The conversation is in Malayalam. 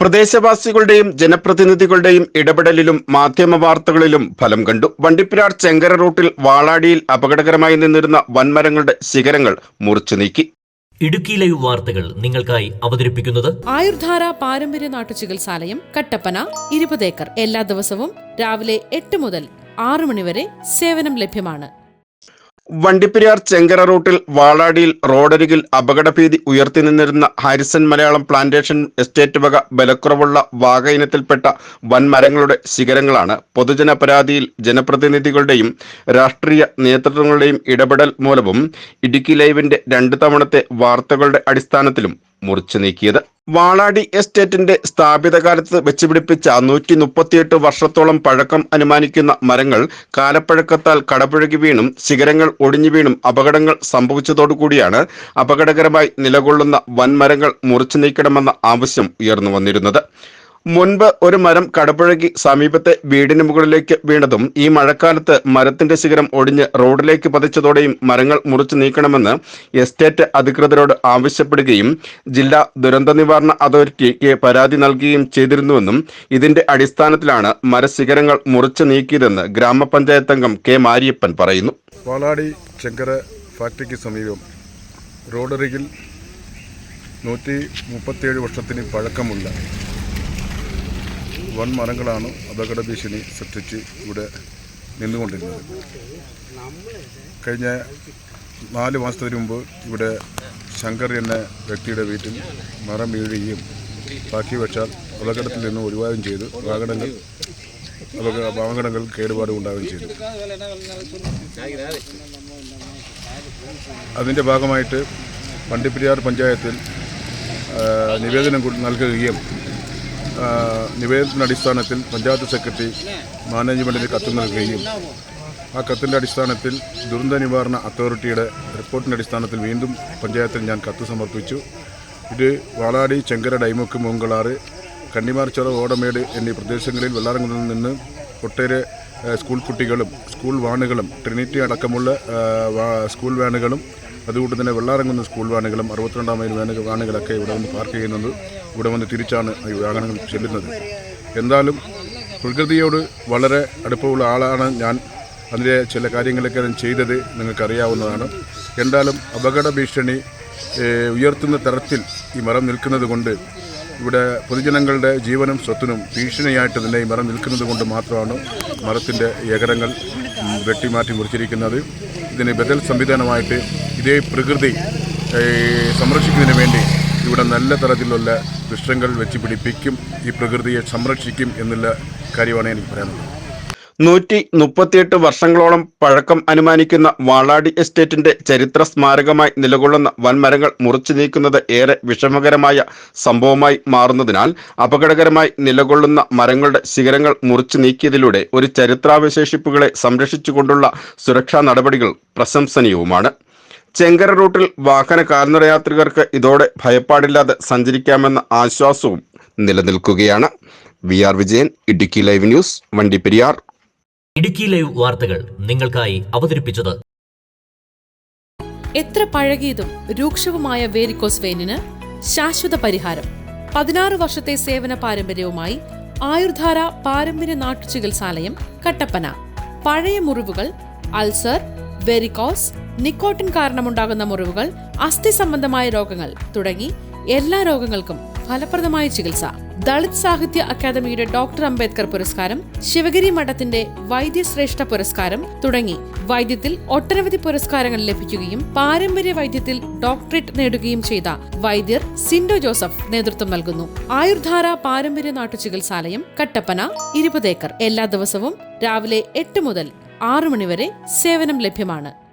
പ്രദേശവാസികളുടെയും ജനപ്രതിനിധികളുടെയും ഇടപെടലിലും മാധ്യമ വാർത്തകളിലും ഫലം കണ്ടു. വണ്ടിപ്പിരാർ ചെങ്കര റൂട്ടിൽ വാളാടിയിൽ അപകടകരമായി നിന്നിരുന്ന വൻമരങ്ങളുടെ ശിഖരങ്ങൾ മുറിച്ചു നീക്കി. ഇടുക്കി ലൈവ് വാർത്തകൾ നിങ്ങൾക്കായി അവതരിപ്പിക്കുന്നത് ആയുർധാര പാരമ്പര്യ നാട്ടുചികിത്സാലയം കട്ടപ്പന ഇരുപത് ഏക്കർ. എല്ലാ ദിവസവും രാവിലെ എട്ട് മുതൽ ആറു മണിവരെ സേവനം ലഭ്യമാണ്. വണ്ടിപ്പെരിയാർ ചെങ്കര റൂട്ടിൽ വാളാടിയിൽ റോഡരികിൽ അപകടഭീതി ഉയർത്തി നിന്നിരുന്ന ഹാരിസൺ മലയാളം പ്ലാന്റേഷൻ എസ്റ്റേറ്റ് വക ബലക്കുറവുള്ള വാഗ ഇനത്തിൽപ്പെട്ട വൻമരങ്ങളുടെ ശിഖരങ്ങളാണ് പൊതുജന പരാതിയിൽ ജനപ്രതിനിധികളുടെയും രാഷ്ട്രീയ നേതൃത്വങ്ങളുടെയും ഇടപെടൽ മൂലവും ഇടുക്കി ലൈവിന്റെ രണ്ട് തവണത്തെ വാർത്തകളുടെ അടിസ്ഥാനത്തിലും മുറിച്ചു നീക്കിയത്. വാളാടി എസ്റ്റേറ്റിന്റെ സ്ഥാപിത കാലത്ത് വെച്ചുപിടിപ്പിച്ച നൂറ്റി മുപ്പത്തിയെട്ട് വർഷത്തോളം പഴക്കം അനുമാനിക്കുന്ന മരങ്ങൾ കാലപ്പഴക്കത്താൽ കടപുഴകി വീണും ശിഖരങ്ങൾ ഒടിഞ്ഞു വീണും അപകടങ്ങൾ സംഭവിച്ചതോടുകൂടിയാണ് അപകടകരമായി നിലകൊള്ളുന്ന വൻമരങ്ങൾ മുറിച്ചു നീക്കണമെന്ന ആവശ്യം ഉയർന്നു വന്നിരുന്നത്. മുൻപ് ഒരു മരം കടപുഴകി സമീപത്തെ വീടിന് മുകളിലേക്ക് വീണതും ഈ മഴക്കാലത്ത് മരത്തിന്റെ ശിഖരം ഒടിഞ്ഞ് റോഡിലേക്ക് പതിച്ചതോടെയും മരങ്ങൾ മുറിച്ചു നീക്കണമെന്ന് എസ്റ്റേറ്റ് അധികൃതരോട് ആവശ്യപ്പെടുകയും ജില്ലാ ദുരന്ത നിവാരണ അതോറിറ്റിക്ക് പരാതി നൽകുകയും ചെയ്തിരുന്നുവെന്നും ഇതിന്റെ അടിസ്ഥാനത്തിലാണ് മരശിഖരങ്ങൾ മുറിച്ചു നീക്കിയതെന്ന് ഗ്രാമപഞ്ചായത്ത് അംഗം കെ മാരിയപ്പൻ പറയുന്നു. പാലാടി ചെങ്കര ഫാക്ടറിക്ക് സമീപം റോഡരികിൽ നൂറ്റി മുപ്പത്തിയേഴ് വർഷത്തിന് പഴക്കമുള്ള വൻ മരങ്ങളാണ് അപകട ഭീഷണി സൃഷ്ടിച്ച് ഇവിടെ നിന്നുകൊണ്ടിരുന്നത്. കഴിഞ്ഞ നാല് മാസത്തിന് മുമ്പ് ഇവിടെ ശങ്കർ എന്ന വ്യക്തിയുടെ വീട്ടിൽ മരം വീഴുകയും ബാക്കി വെച്ചാൽ അപകടത്തിൽ നിന്ന് ഒഴിവാകുകയും ചെയ്തു. അപകടങ്ങൾ അപകടങ്ങൾ കേടുപാടും ഉണ്ടാവുകയും ചെയ്തു. അതിന്റെ ഭാഗമായിട്ട് വണ്ടിപ്പെരിയാർ പഞ്ചായത്തിൽ നിവേദനം നൽകുകയും നിവേദനത്തിന്റെ അടിസ്ഥാനത്തിൽ പഞ്ചായത്ത് സെക്രട്ടറി മാനേജ്മെന്റിന് കത്ത് നൽകുകയും ആ കത്തിന്റെ അടിസ്ഥാനത്തിൽ ദുരന്ത നിവാരണ അതോറിറ്റിയുടെ റിപ്പോർട്ടിന്റെ അടിസ്ഥാനത്തിൽ വീണ്ടും പഞ്ചായത്തിൽ ഞാൻ കത്ത് സമർപ്പിച്ചു. ഇത് വാളാടി ചെങ്കര ഡൈമുക്ക് മൂങ്കളാറ് കണ്ണിമാർച്ചിറ ഓടമേട് എന്നീ പ്രദേശങ്ങളിൽ വെള്ളാറങ്ങളിൽ നിന്ന് ഒട്ടേറെ സ്കൂൾ കുട്ടികളും സ്കൂൾ വാനുകളും ട്രിനിറ്റി അടക്കമുള്ള സ്കൂൾ വാനുകളും അതുകൊണ്ട് തന്നെ വെള്ളാറങ്ങുന്ന സ്കൂൾ വാനുകളും അറുപത്തിരണ്ടാം മൈൽ വാനുകളൊക്കെ ഇവിടെ വന്ന് പാർക്ക് ചെയ്യുന്നത് ഇവിടെ വന്ന് തിരിച്ചാണ് ഈ വാഹനങ്ങൾ ചെല്ലുന്നത്. എന്തായാലും പ്രകൃതിയോട് വളരെ അടുപ്പമുള്ള ആളാണ് ഞാൻ. അതിന്റെ ചില കാര്യങ്ങളൊക്കെ ഞാൻ ചെയ്തത് നിങ്ങൾക്കറിയാവുന്നതാണ്. എന്തായാലും അപകട ഭീഷണി ഉയർത്തുന്ന തരത്തിൽ ഈ മരം നിൽക്കുന്നത് കൊണ്ട് ഇവിടെ പൊതുജനങ്ങളുടെ ജീവനും സ്വത്തിനും ഭീഷണിയായിട്ട് തന്നെ ഈ മരം നിൽക്കുന്നത് കൊണ്ട് മാത്രമാണ് മരത്തിന്റെ ഏകരങ്ങൾ വെട്ടിമാറ്റി മുറിച്ചിരിക്കുന്നത്. ഇതിന് ബദൽ സംവിധാനമായിട്ട് ഇതേ പ്രകൃതി സംരക്ഷിക്കുന്നതിന് വേണ്ടി ഇവിടെ നല്ല തരത്തിലുള്ള വൃക്ഷങ്ങൾ വെച്ച് പിടിപ്പിക്കും ഈ പ്രകൃതിയെ സംരക്ഷിക്കും എന്നുള്ള കാര്യമാണ് എനിക്ക് പറയാനുള്ളത്. നൂറ്റി മുപ്പത്തിയെട്ട് വർഷങ്ങളോളം പഴക്കം അനുമാനിക്കുന്ന വാളാടി എസ്റ്റേറ്റിന്റെ ചരിത്ര സ്മാരകമായി നിലകൊള്ളുന്ന വൻമരങ്ങൾ മുറിച്ചു നീക്കുന്നത് ഏറെ വിഷമകരമായ സംഭവമായി മാറുന്നതിനാൽ അപകടകരമായി നിലകൊള്ളുന്ന മരങ്ങളുടെ ശിഖരങ്ങൾ മുറിച്ചു നീക്കിയതിലൂടെ ഒരു ചരിത്രാവശേഷിപ്പുകളെ സംരക്ഷിച്ചുകൊണ്ടുള്ള സുരക്ഷാ നടപടികൾ പ്രശംസനീയവുമാണ്. ചെങ്കര റൂട്ടിൽ വാഹന കാൽനടയാത്രികർക്ക് ഇതോടെ ഭയപ്പാടില്ലാതെ സഞ്ചരിക്കാമെന്ന ആശ്വാസവും നിലനിൽക്കുകയാണ്. V R Vijayan Idukki live news Vandiperiyar Idukki live വാർത്തകൾ നിങ്ങൾക്കായി അവതരിപ്പിച്ചത്. എത്ര പഴകിയതും രൂക്ഷവുമായ വേരിക്കോസ് വെയിനിന് ശാശ്വത പരിഹാരം. പതിനാറ് വർഷത്തെ സേവന പാരമ്പര്യവുമായി ആയുർധാര പാരമ്പര്യ നാട്ടുചികിത്സാലയം കട്ടപ്പന. പഴയ മുറിവുകൾ അൾസർ വെരിക്കോസ് നിക്കോട്ടിൻ കാരണമുണ്ടാകുന്ന മുറിവുകൾ അസ്ഥി സംബന്ധമായ രോഗങ്ങൾ തുടങ്ങി എല്ലാ രോഗങ്ങൾക്കും ഫലപ്രദമായ ചികിത്സ. ദളിത് സാഹിത്യ അക്കാദമിയുടെ ഡോക്ടർ അംബേദ്കർ പുരസ്കാരം ശിവഗിരി മഠത്തിന്റെ വൈദ്യശ്രേഷ്ഠ പുരസ്കാരം തുടങ്ങി. വൈദ്യത്തിൽ ഒട്ടനവധി പുരസ്കാരങ്ങൾ ലഭിക്കുകയും പാരമ്പര്യ വൈദ്യത്തിൽ ഡോക്ടറേറ്റ് നേടുകയും ചെയ്ത വൈദ്യർ സിൻഡോ ജോസഫ് നേതൃത്വം നൽകുന്നു. ആയുർധാര പാരമ്പര്യ നാട്ടു ചികിത്സാലയം കട്ടപ്പന ഇരുപത് ഏക്കർ. എല്ലാ ദിവസവും രാവിലെ എട്ട് മുതൽ ആറു മണിവരെ സേവനം ലഭ്യമാണ്.